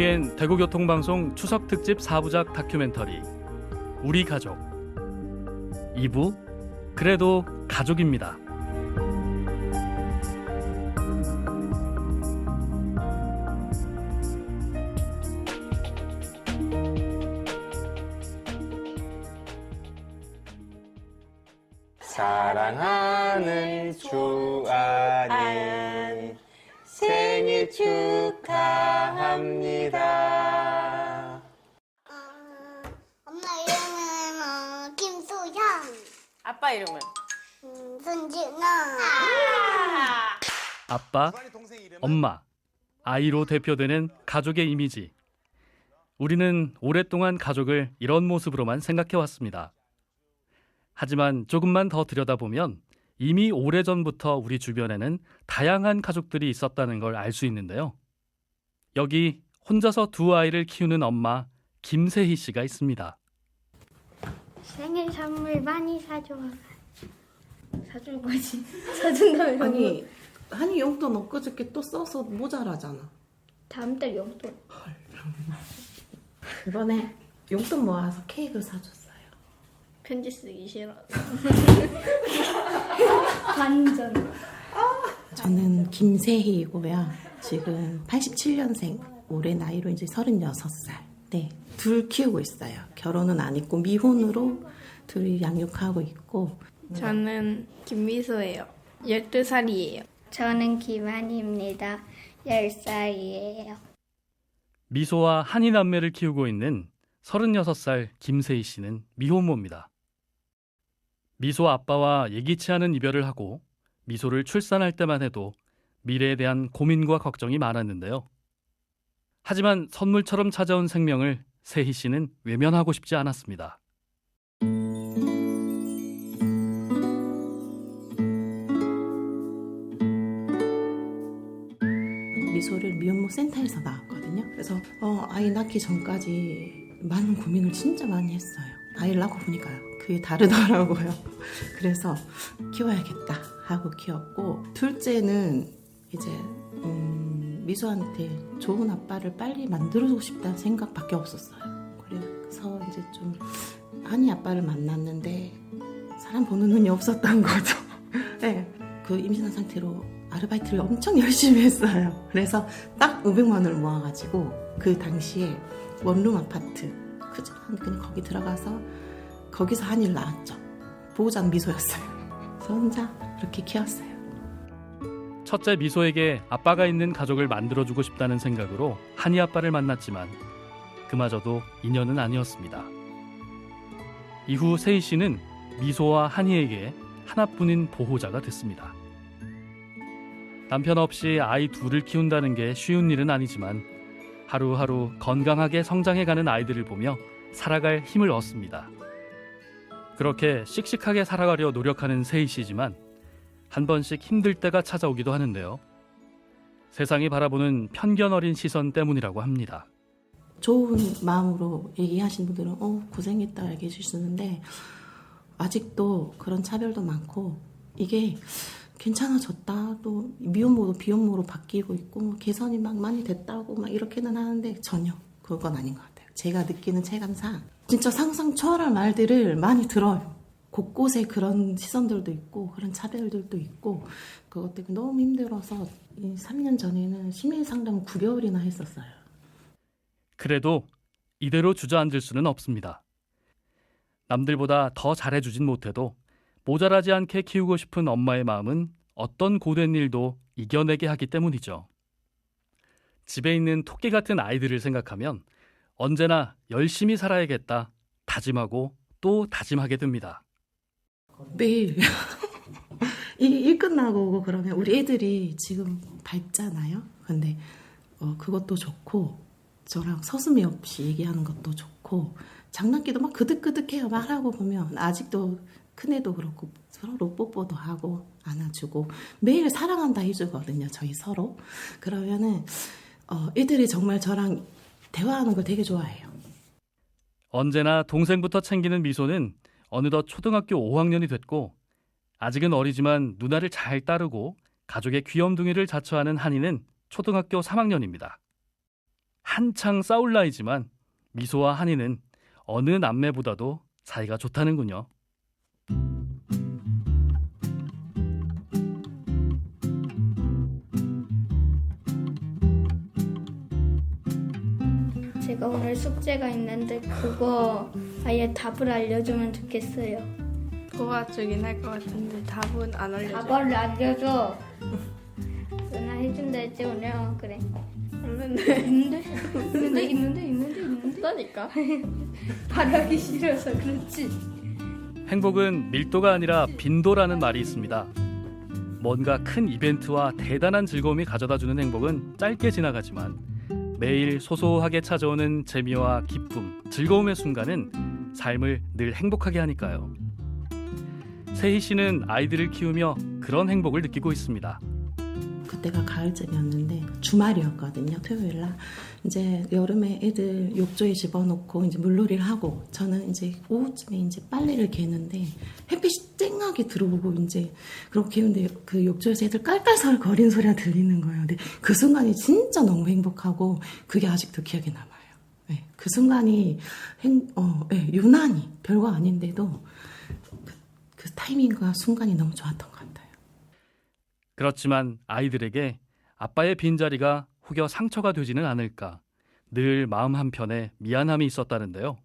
TVN 대구교통방송 추석 특집 4부작 다큐멘터리 우리 가족 2부 그래도 가족입니다. 사랑하는 주아님 생일 축하합니다. 어, 엄마 이름은 어, 김소영, 아빠 이름은? 음, 손진아. 아빠, 엄마, 아이로 대표되는 가족의 이미지. 우리는 오랫동안 가족을 이런 모습으로만 생각해 왔습니다. 하지만 조금만 더 들여다보면 이미 오래전부터 우리 주변에는 다양한 가족들이 있었다는 걸 알 수 있는데요. 여기 혼자서 두 아이를 키우는 엄마 김세희 씨가 있습니다. 생일 선물 많이 사줘. 사줄 거지. 사준다면 아니 한이 용돈 엊그저께 또 써서 모자라잖아 다음 달 용돈. 이번에 용돈 모아서 케이크 사줬어요 편지 쓰기 싫어. 완전. 저는 김세희이고요 지금 87년생 올해 나이로 이제 36살 네 둘 키우고 있어요 결혼은 안 했고 미혼으로 둘 양육하고 있고 저는 김미소예요. 12살이에요. 저는 김한입니다. 10살이에요. 미소와 한이 남매를 키우고 있는 36살 김세희 씨는 미혼모입니다. 미소 아빠와 예기치 않은 이별을 하고 미소를 출산할 때만 해도 미래에 대한 고민과 걱정이 많았는데요. 하지만 선물처럼 찾아온 생명을 세희 씨는 외면하고 싶지 않았습니다. 미소를 미혼모 센터에서 나왔거든요 그래서 어, 아이 낳기 전까지 많은 고민을 진짜 많이 했어요 아이를 낳고 보니까 그게 다르더라고요 그래서 키워야겠다 하고 키웠고 둘째는 이제 음, 미소한테 좋은 아빠를 빨리 만들어주고 싶다는 생각밖에 없었어요 그래서 이제 좀 한이 아빠를 만났는데 사람 보는 눈이 없었던 거죠 네. 그 임신한 상태로 아르바이트를 엄청 열심히 했어요. 그래서 딱 500만 원을 모아가지고 그 당시에 원룸 아파트 그죠? 그냥 거기 들어가서 거기서 한 일 나왔죠. 보호자는 미소였어요. 그래서 혼자 그렇게 키웠어요. 첫째 미소에게 아빠가 있는 가족을 만들어주고 싶다는 생각으로 한이 아빠를 만났지만 그마저도 인연은 아니었습니다. 이후 세희 씨는 미소와 한이에게 하나뿐인 보호자가 됐습니다. 남편 없이 아이 둘을 키운다는 게 쉬운 일은 아니지만 하루하루 건강하게 성장해가는 아이들을 보며 살아갈 힘을 얻습니다. 그렇게 씩씩하게 살아가려 노력하는 세희 씨지만 한 번씩 힘들 때가 찾아오기도 하는데요. 세상이 바라보는 편견 어린 시선 때문이라고 합니다. 좋은 마음으로 얘기하신 분들은 어 고생했다 얘기해 주시는데 아직도 그런 차별도 많고 이게 괜찮아졌다 또 미혼모도 비혼모로 바뀌고 있고 뭐 개선이 막 많이 됐다고 막 이렇게는 하는데 전혀 그건 아닌 것 같아요 제가 느끼는 체감상 진짜 상상 초월할 말들을 많이 들어요 곳곳에 그런 시선들도 있고 그런 차별들도 있고 그것 때문에 너무 힘들어서 이 3년 전에는 심해 상담을 9개월이나 했었어요 그래도 이대로 주저앉을 수는 없습니다. 남들보다 더 잘해주진 못해도 모자라지 않게 키우고 싶은 엄마의 마음은 어떤 고된 일도 이겨내게 하기 때문이죠. 집에 있는 토끼 같은 아이들을 생각하면 언제나 열심히 살아야겠다 다짐하고 또 다짐하게 됩니다. 매일 이 일 끝나고 그러면 우리 애들이 지금 밝잖아요. 근데 어, 그것도 좋고 저랑 서슴이 없이 얘기하는 것도 좋고 장난기도 막 그득그득해요. 말하고 보면 아직도 큰애도 그렇고 서로 뽀뽀도 하고 안아주고 매일 사랑한다 해주거든요. 저희 서로 그러면은 어, 애들이 정말 저랑 대화하는 걸 되게 좋아해요. 언제나 동생부터 챙기는 미소는 어느덧 초등학교 5학년이 됐고 아직은 어리지만 누나를 잘 따르고 가족의 귀염둥이를 자처하는 한이는 초등학교 3학년입니다. 한창 싸울 나이지만 미소와 한이는 어느 남매보다도 사이가 좋다는군요. 제가 오늘 숙제가 있는데 그거 아예 답을 알려주면 좋겠어요. 도와주긴 할 것 같은데 답은 안 알려줘요. 답을 알려줘. 누나 해준다 했지 오늘 어, 그래. 없는데. 있는데 있는데 있는데 있는데 있는데 없다니까. 말하기 싫어서 그렇지. 행복은 밀도가 아니라 빈도라는 말이 있습니다. 뭔가 큰 이벤트와 대단한 즐거움이 가져다 주는 행복은 짧게 지나가지만 매일 소소하게 찾아오는 재미와 기쁨, 즐거움의 순간은 삶을 늘 행복하게 하니까요. 세희 씨는 아이들을 키우며 그런 행복을 느끼고 있습니다. 그때가 가을쯤이었는데 주말이었거든요. 토요일 날 이제 여름에 애들 욕조에 집어넣고 이제 물놀이를 하고 저는 이제 오후쯤에 이제 빨래를 개는데 햇빛이 쨍하게 들어오고 이제 그렇게 개는데 그 욕조에서 애들 깔깔살 거리는 소리가 들리는 거예요. 근데 그 순간이 진짜 너무 행복하고 그게 아직도 기억에 남아요. 네, 그 순간이 행, 어, 네, 유난히 별거 아닌데도 그, 그 타이밍과 순간이 너무 좋았던 것 같아요. 그렇지만 아이들에게 아빠의 빈자리가 혹여 상처가 되지는 않을까 늘 마음 한편에 미안함이 있었다는데요.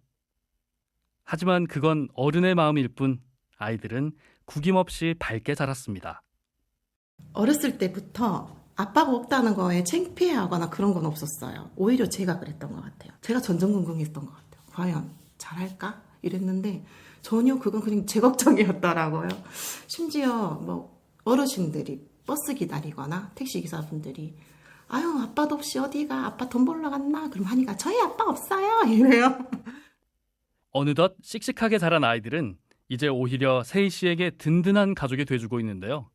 하지만 그건 어른의 마음일 뿐 아이들은 구김없이 밝게 자랐습니다. 어렸을 때부터 아빠가 없다는 거에 창피해하거나 그런 건 없었어요. 오히려 제가 그랬던 것 같아요. 제가 전전긍긍했던 것 같아요. 과연 잘할까? 이랬는데 전혀 그건 그냥 제 걱정이었더라고요. 심지어 뭐 어르신들이 버스 기다리거나 택시 기사분들이 아유 아빠도 없이 어디가 아빠 돈 벌러 갔나? 그럼 하니까 저희 아빠 없어요 이래요. 어느덧 씩씩하게 자란 아이들은 이제 오히려 세희 씨에게 든든한 가족이 돼주고 있는데요.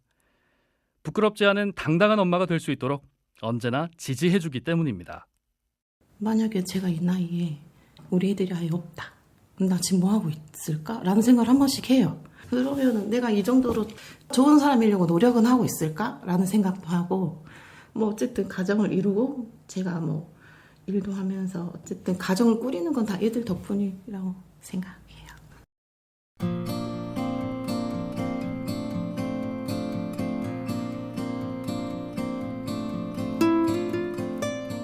부끄럽지 않은 당당한 엄마가 될 수 있도록 언제나 지지해주기 때문입니다. 만약에 제가 이 나이에 우리 애들이 아예 없다. 나 지금 뭐 하고 있을까? 라는 생각을 한 번씩 해요. 그러면 내가 이 정도로 좋은 사람이려고 노력은 하고 있을까? 라는 생각도 하고, 뭐 어쨌든 가정을 이루고, 제가 뭐 일도 하면서 어쨌든 가정을 꾸리는 건 다 애들 덕분이라고 생각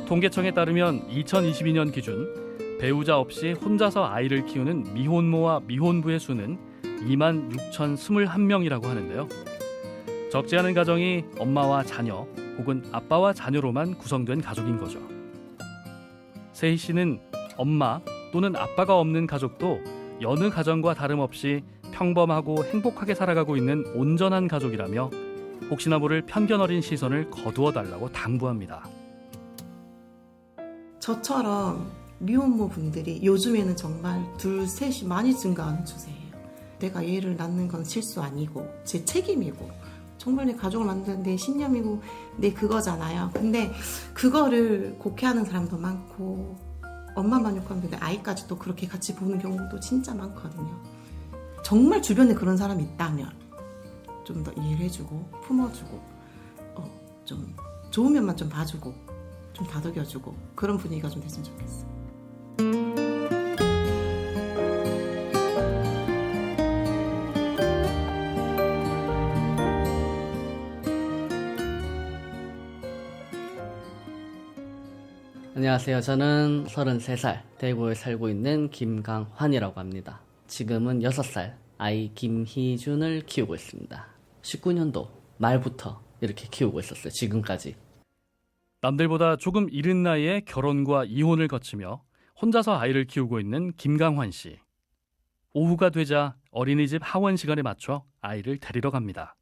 통계청에 따르면 2022년 기준 배우자 없이 혼자서 아이를 키우는 미혼모와 미혼부의 수는 2만 6,021명이라고 하는데요. 적지 않은 가정이 엄마와 자녀 혹은 아빠와 자녀로만 구성된 가족인 거죠. 세희 씨는 엄마 또는 아빠가 없는 가족도 여느 가정과 다름없이 평범하고 행복하게 살아가고 있는 온전한 가족이라며 혹시나 모를 편견 어린 시선을 거두어 달라고 당부합니다. 저처럼 미혼모 분들이 요즘에는 정말 둘, 셋이 많이 증가하는 추세예요. 내가 얘를 낳는 건 실수 아니고 제 책임이고 정말 내 가족을 만드는 내 신념이고 내 그거잖아요. 근데 그거를 곡해하는 사람도 많고 엄마만 욕하면 내 아이까지 도 그렇게 같이 보는 경우도 진짜 많거든요. 정말 주변에 그런 사람이 있다면 좀 더 이해를 해주고 품어주고 어, 좀 좋은 면만 좀 봐주고 좀 다독여주고 그런 분위기가 좀 됐으면 좋겠어. 안녕하세요. 저는 33살 대구에 살고 있는 김강환이라고 합니다. 지금은 6살 아이 김희준을 키우고 있습니다. 19년도 말부터 이렇게 키우고 있었어요. 지금까지. 남들보다 조금 이른 나이에 결혼과 이혼을 거치며 혼자서 아이를 키우고 있는 김강환 씨. 오후가 되자 어린이집 하원 시간에 맞춰 아이를 데리러 갑니다.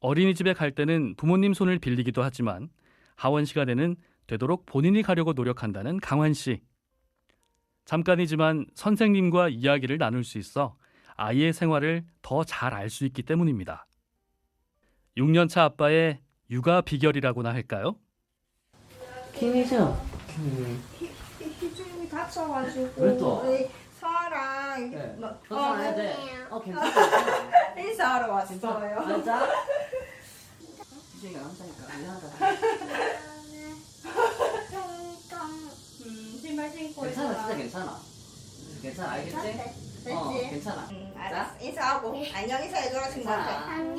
어린이집에 갈 때는 부모님 손을 빌리기도 하지만 하원 시간에는 되도록 본인이 가려고 노력한다는 강환 씨. 잠깐이지만 선생님과 이야기를 나눌 수 있어 아이의 생활을 더 잘 알 수 있기 때문입니다. 6년차 아빠의 육아 비결이라고나 할까요? 김희준. 희준이 다쳐가지고 왜 또? 우리 서아랑 네. 뭐- 걱정해야 돼. 어, 괜찮아. 인사하러 왔어요. 맞아? 희준이가 남자니까 미안하다. 끼고 괜찮아 있어. 진짜 괜찮아 괜찮아 알겠지? 어 괜찮아 응, 알았어. 인사하고 안녕 인사해줘라 친구한테. 안녕.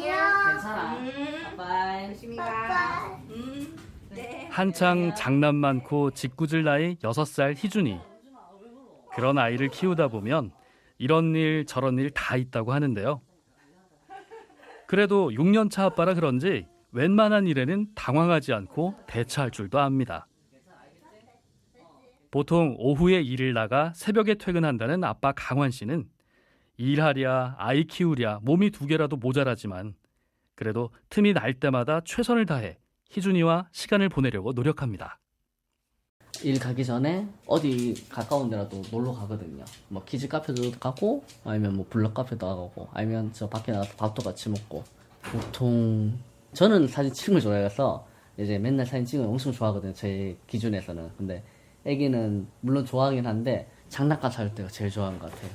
괜찮아 음. 바이 조심히 가. 음. 네. 한창 장난 많고 짓궂을 나이 6살 희준이. 그런 아이를 키우다 보면 이런 일 저런 일 다 있다고 하는데요. 그래도 6년차 아빠라 그런지 웬만한 일에는 당황하지 않고 대처할 줄도 압니다. 보통 오후에 일을 나가 새벽에 퇴근한다는 아빠 강환 씨는 일하랴 아이 키우랴 몸이 두 개라도 모자라지만 그래도 틈이 날 때마다 최선을 다해 희준이와 시간을 보내려고 노력합니다. 일 가기 전에 어디 가까운 데라도 놀러 가거든요. 뭐 키즈 카페도 가고 아니면 뭐 블럭 카페도 가고 아니면 저 밖에 나가서 밥도 같이 먹고 보통 저는 사진 찍는 걸 좋아해서 이제 맨날 사진 찍는 걸 엄청 좋아하거든요. 제 기준에서는. 근데 애기는 물론 좋아하긴 한데 장난감 살 때가 제일 좋아하는 것 같아요.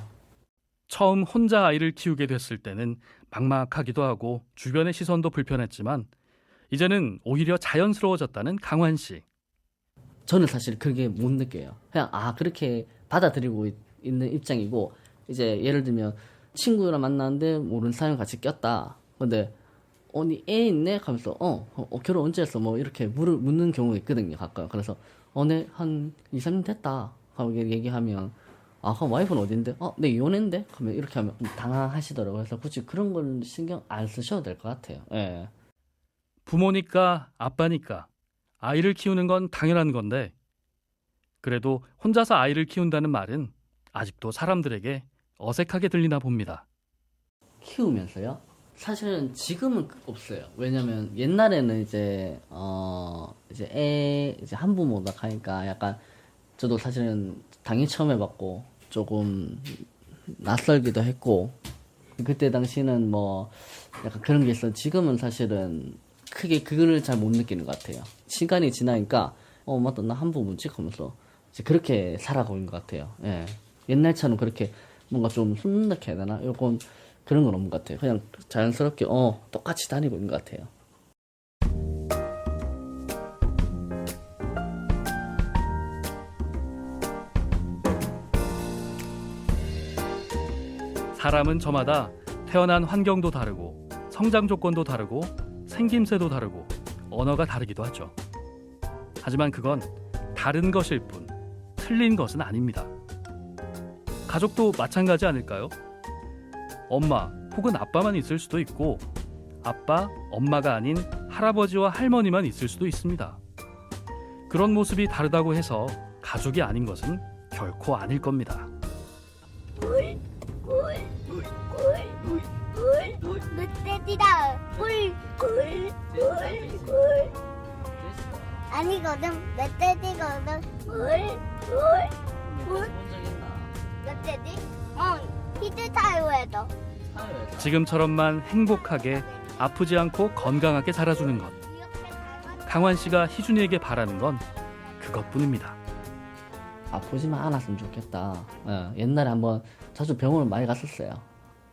처음 혼자 아이를 키우게 됐을 때는 막막하기도 하고 주변의 시선도 불편했지만 이제는 오히려 자연스러워졌다는 강환 씨. 저는 사실 그게 못 느껴요. 그냥 아 그렇게 받아들이고 있, 는 입장이고 이제 예를 들면 친구랑 만났는데 모르는 사람이 같이 꼈다. 근데 언니 애 있네? 하면서 어, 어, 결혼 언제 했어? 뭐 이렇게 물을 묻는 경우가 있거든요. 가끔. 그래서 어네 한 2, 3년 됐다. 하고 얘기하면 아 그럼 와이프는 어딘데? 어, 내 이혼했는데? 하면 이렇게 하면 당황하시더라고요. 그래서 굳이 그런 걸 신경 안 쓰셔도 될 것 같아요. 예. 부모니까 아빠니까 아이를 키우는 건 당연한 건데 그래도 혼자서 아이를 키운다는 말은 아직도 사람들에게 어색하게 들리나 봅니다. 키우면서요? 사실은 지금은 없어요. 왜냐면 옛날에는 이제 어 이제 애 이제 한부모다 하니까 약간 저도 사실은 당연히 처음 해봤고 조금 낯설기도 했고 그때 당시는 뭐 약간 그런 게 있어. 지금은 사실은 크게 그거를 잘 못 느끼는 것 같아요. 시간이 지나니까 어 맞다 나 한부모지 하면서 이제 그렇게 살아가고 있는 것 같아요. 예. 옛날처럼 그렇게 뭔가 좀 숨는다 해야 되나? 요건 그런 건 없는 것 같아요. 그냥 자연스럽게 어 똑같이 다니고 있는 것 같아요. 사람은 저마다 태어난 환경도 다르고 성장 조건도 다르고 생김새도 다르고 언어가 다르기도 하죠. 하지만 그건 다른 것일 뿐 틀린 것은 아닙니다. 가족도 마찬가지 아닐까요? 엄마 혹은 아빠만 있을 수도 있고 아빠, 엄마가 아닌 할아버지와 할머니만 있을 수도 있습니다. 그런 모습이 다르다고 해서 가족이 아닌 것은 결코 아닐 겁니다. 거든. 멧돼지 거든. 꿀, 꿀. 멧돼지? 어, 히트 타이어에도. 지금처럼만 행복하게 아프지 않고 건강하게 자라주는 것. 강환 씨가 희준이에게 바라는 건 그것뿐입니다. 아프지만 않았으면 좋겠다. 예, 옛날에 한번 자주 병원을 많이 갔었어요.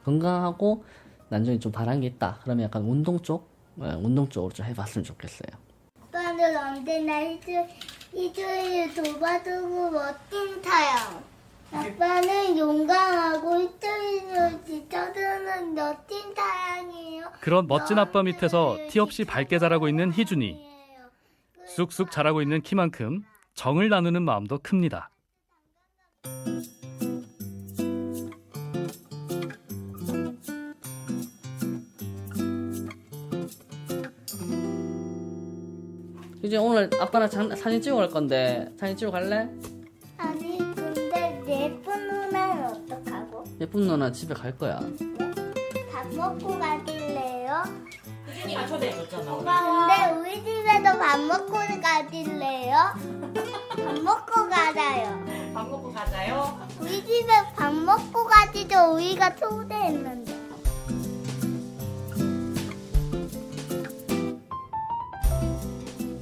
건강하고 난중에 좀 바란 게 있다. 그러면 약간 운동 쪽, 예, 운동 쪽으로 좀 해봤으면 좋겠어요. 아빠는 언제나 희주를 도와주고 멋진 타요. 아빠는 용감하고 희주를 지켜주는 멋진 타양이에요. 그런 멋진 아빠 밑에서 티 없이 밝게 자라고 있는 희준이. 쑥쑥 자라고 있는 키만큼 정을 나누는 마음도 큽니다. 이제 오늘 아빠랑 장- 사진 찍어 갈 건데 사진 찍어 갈래? 아니 근데 예쁜 누나는 어떡하고? 예쁜 누나 집에 갈 거야. 밥 먹고 가길래요? 아, 초대해줬잖아. 근데 우리 집에도 밥 먹고 가길래요? 밥 먹고 가자요. 밥 먹고 가자요. 우리 집에 밥 먹고 가지도 우리가 초대했는데.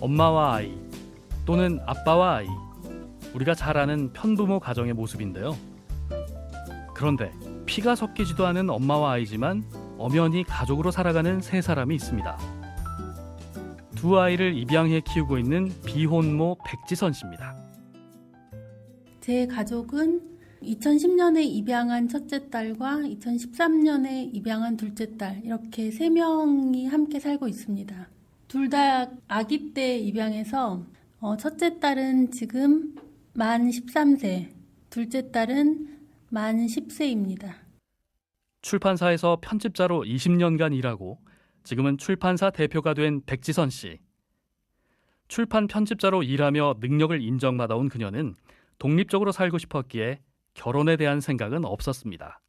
엄마와 아이 또는 아빠와 아이 우리가 잘 아는 편부모 가정의 모습인데요. 그런데 피가 섞이지도 않은 엄마와 아이지만 엄연히 가족으로 살아가는 세 사람이 있습니다. 두 아이를 입양해 키우고 있는 비혼모 백지선 씨입니다. 제 가족은 2010년에 입양한 첫째 딸과 2013년에 입양한 둘째 딸 이렇게 세 명이 함께 살고 있습니다. 둘 다 아기 때 입양해서 어, 첫째 딸은 지금 만 13세, 둘째 딸은 만 10세입니다. 출판사에서 편집자로 20년간 일하고 지금은 출판사 대표가 된 백지선 씨. 출판 편집자로 일하며 능력을 인정받아 온 그녀는 독립적으로 살고 싶었기에 결혼에 대한 생각은 없었습니다.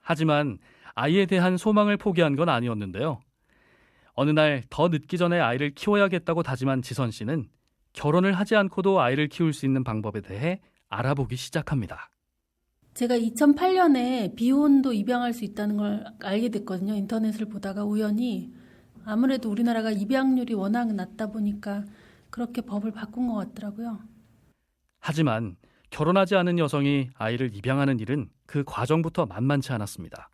하지만 아이에 대한 소망을 포기한 건 아니었는데요. 어느 날 더 늦기 전에 아이를 키워야겠다고 다짐한 지선 씨는 결혼을 하지 않고도 아이를 키울 수 있는 방법에 대해 알아보기 시작합니다. 제가 2008년에 비혼도 입양할 수 있다는 걸 알게 됐거든요. 인터넷을 보다가 우연히 아무래도 우리나라가 입양률이 워낙 낮다 보니까 그렇게 법을 바꾼 것 같더라고요. 하지만 결혼하지 않은 여성이 아이를 입양하는 일은 그 과정부터 만만치 않았습니다.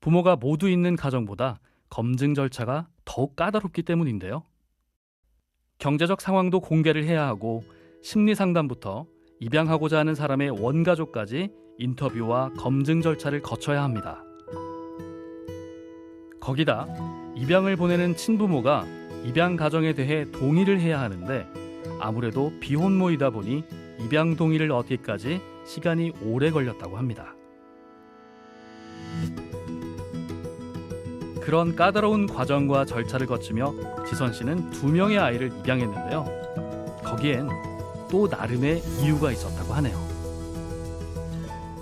부모가 모두 있는 가정보다 검증 절차가 더욱 까다롭기 때문인데요. 경제적 상황도 공개를 해야 하고 심리 상담부터 입양하고자 하는 사람의 원가족까지 인터뷰와 검증 절차를 거쳐야 합니다. 거기다 입양을 보내는 친부모가 입양 가정에 대해 동의를 해야 하는데 아무래도 비혼모이다 보니 입양 동의를 얻기까지 시간이 오래 걸렸다고 합니다. 그런 까다로운 과정과 절차를 거치며 지선 씨는 두 명의 아이를 입양했는데요. 거기엔 또 나름의 이유가 있었다고 하네요.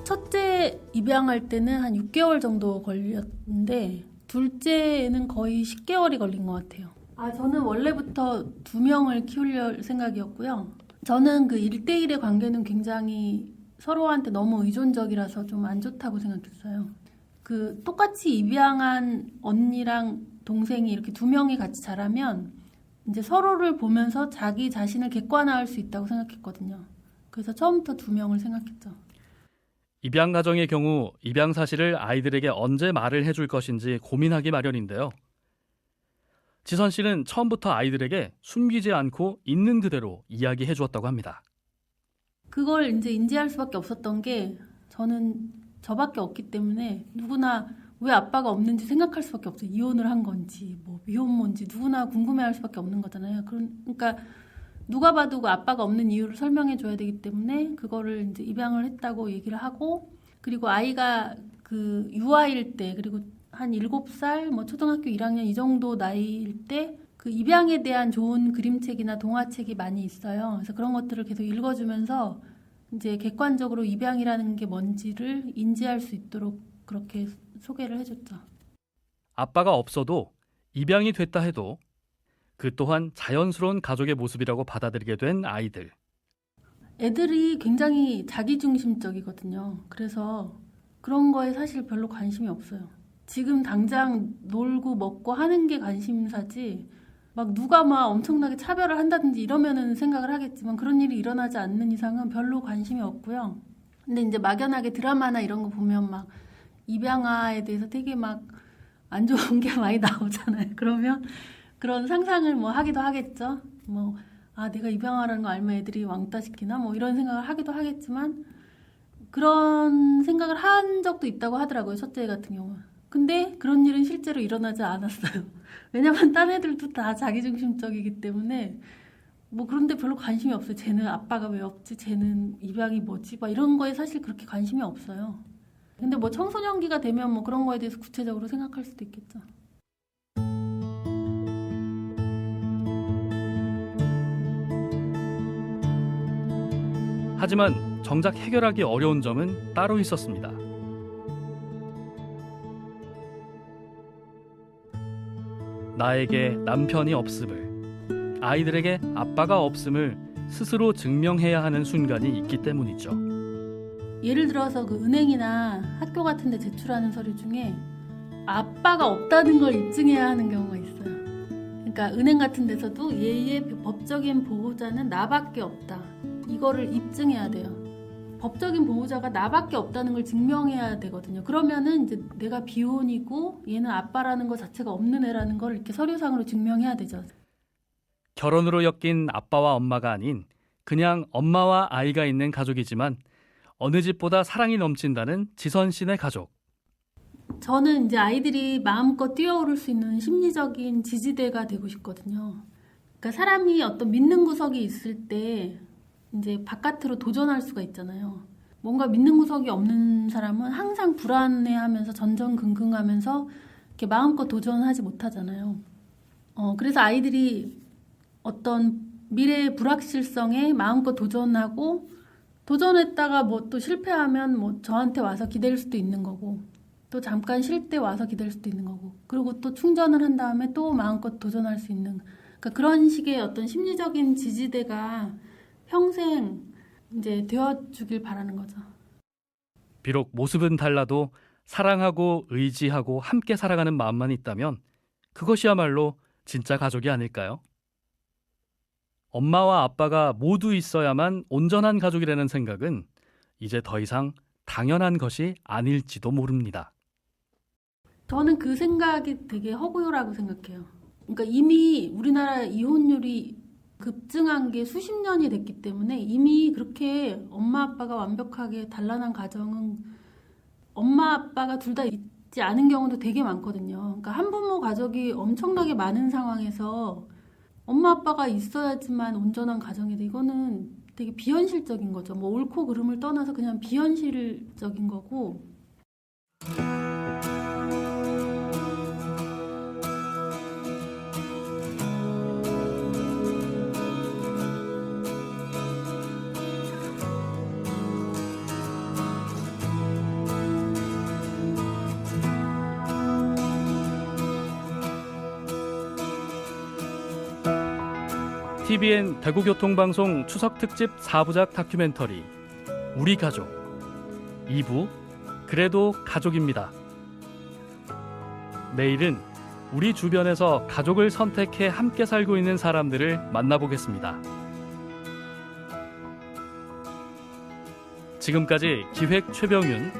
첫째 입양할 때는 한 6개월 정도 걸렸는데 둘째는 거의 10개월이 걸린 것 같아요. 아 저는 원래부터 두 명을 키울 생각이었고요. 저는 그 1대1의 관계는 굉장히 서로한테 너무 의존적이라서 좀 안 좋다고 생각했어요. 그 똑같이 입양한 언니랑 동생이 이렇게 두 명이 같이 자라면 이제 서로를 보면서 자기 자신을 객관화할 수 있다고 생각했거든요. 그래서 처음부터 두 명을 생각했죠. 입양 가정의 경우 입양 사실을 아이들에게 언제 말을 해줄 것인지 고민하기 마련인데요. 지선 씨는 처음부터 아이들에게 숨기지 않고 있는 그대로 이야기해 주었다고 합니다. 그걸 이제 인지할 수밖에 없었던 게 저는 저밖에 없기 때문에 누구나 왜 아빠가 없는지 생각할 수밖에 없어요. 이혼을 한 건지 뭐 미혼모인지 누구나 궁금해할 수밖에 없는 거잖아요. 그러니까 누가 봐도 그 아빠가 없는 이유를 설명해 줘야 되기 때문에 그거를 이제 입양을 했다고 얘기를 하고 그리고 아이가 그 유아일 때 그리고 한 7살 뭐 초등학교 1학년 이 정도 나이일 때 그 입양에 대한 좋은 그림책이나 동화책이 많이 있어요. 그래서 그런 것들을 계속 읽어주면서 이제 객관적으로 입양이라는 게 뭔지를 인지할 수 있도록 그렇게 소개를 해줬죠. 아빠가 없어도 입양이 됐다 해도 그 또한 자연스러운 가족의 모습이라고 받아들이게 된 아이들. 애들이 굉장히 자기중심적이거든요. 그래서 그런 거에 사실 별로 관심이 없어요. 지금 당장 놀고 먹고 하는 게 관심사지, 막 누가 막 엄청나게 차별을 한다든지 이러면은 생각을 하겠지만 그런 일이 일어나지 않는 이상은 별로 관심이 없고요. 근데 이제 막연하게 드라마나 이런 거 보면 막 입양아에 대해서 되게 막 안 좋은 게 많이 나오잖아요. 그러면 그런 상상을 뭐 하기도 하겠죠. 뭐, 아, 내가 입양아라는 거 알면 애들이 왕따 시키나? 뭐 이런 생각을 하기도 하겠지만 그런 생각을 한 적도 있다고 하더라고요. 첫째 같은 경우는. 근데 그런 일은 실제로 일어나지 않았어요. 왜냐면 딴 애들도 다 자기중심적이기 때문에 뭐 그런데 별로 관심이 없어요. 쟤는 아빠가 왜 없지? 쟤는 입양이 뭐지? 막 이런 거에 사실 그렇게 관심이 없어요. 근데 뭐 청소년기가 되면 뭐 그런 거에 대해서 구체적으로 생각할 수도 있겠죠. 하지만 정작 해결하기 어려운 점은 따로 있었습니다. 나에게 남편이 없음을, 아이들에게 아빠가 없음을 스스로 증명해야 하는 순간이 있기 때문이죠. 예를 들어서 그 은행이나 학교 같은 데 제출하는 서류 중에 아빠가 없다는 걸 입증해야 하는 경우가 있어요. 그러니까 은행 같은 데서도 얘의 법적인 보호자는 나밖에 없다. 이거를 입증해야 돼요. 법적인 보호자가 나밖에 없다는 걸 증명해야 되거든요. 그러면은 이제 내가 비혼이고 얘는 아빠라는 것 자체가 없는 애라는 걸 이렇게 서류상으로 증명해야 되죠. 결혼으로 엮인 아빠와 엄마가 아닌 그냥 엄마와 아이가 있는 가족이지만 어느 집보다 사랑이 넘친다는 지선 씨네 가족. 저는 이제 아이들이 마음껏 뛰어오를 수 있는 심리적인 지지대가 되고 싶거든요. 그러니까 사람이 어떤 믿는 구석이 있을 때 이제 바깥으로 도전할 수가 있잖아요. 뭔가 믿는 구석이 없는 사람은 항상 불안해하면서 전전긍긍하면서 이렇게 마음껏 도전하지 못하잖아요. 어, 그래서 아이들이 어떤 미래의 불확실성에 마음껏 도전하고 도전했다가 뭐 또 실패하면 뭐 저한테 와서 기댈 수도 있는 거고 또 잠깐 쉴 때 와서 기댈 수도 있는 거고 그리고 또 충전을 한 다음에 또 마음껏 도전할 수 있는 그러니까 그런 식의 어떤 심리적인 지지대가 평생 이제 되어주길 바라는 거죠. 비록 모습은 달라도 사랑하고 의지하고 함께 살아가는 마음만 있다면 그것이야말로 진짜 가족이 아닐까요? 엄마와 아빠가 모두 있어야만 온전한 가족이라는 생각은 이제 더 이상 당연한 것이 아닐지도 모릅니다. 저는 그 생각이 되게 허구요라고 생각해요. 그러니까 이미 우리나라 이혼율이 급증한 게 수십 년이 됐기 때문에 이미 그렇게 엄마 아빠가 완벽하게 단란한 가정은 엄마 아빠가 둘 다 있지 않은 경우도 되게 많거든요. 그러니까 한부모 가족이 엄청나게 많은 상황에서 엄마 아빠가 있어야지만 온전한 가정이 돼. 이거는 되게 비현실적인 거죠. 뭐 옳고 그름을 떠나서 그냥 비현실적인 거고 TVN 대구교통방송 추석 특집 4부작 다큐멘터리 우리 가족 2부 그래도 가족입니다. 내일은 우리 주변에서 가족을 선택해 함께 살고 있는 사람들을 만나보겠습니다. 지금까지 기획 최병윤,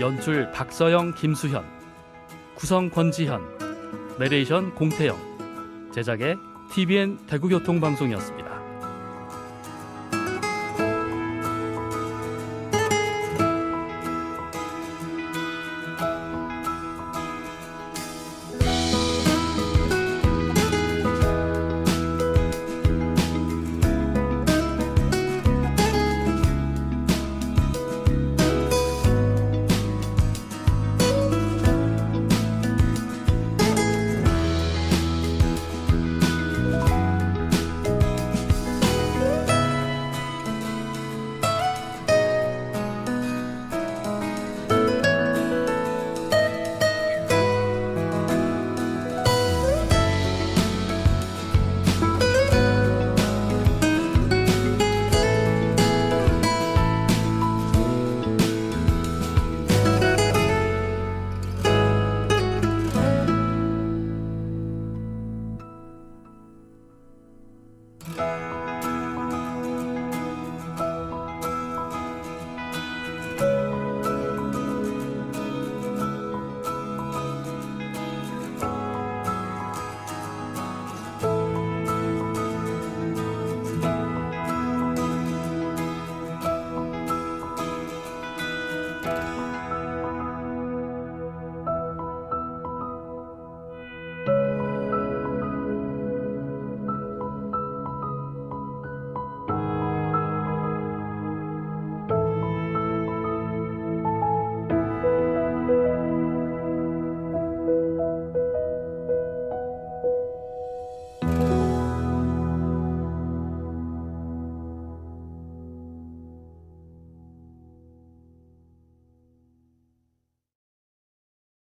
연출 박서영, 김수현, 구성 권지현, 내레이션 공태영, 제작의 TVN 대구교통방송이었습니다.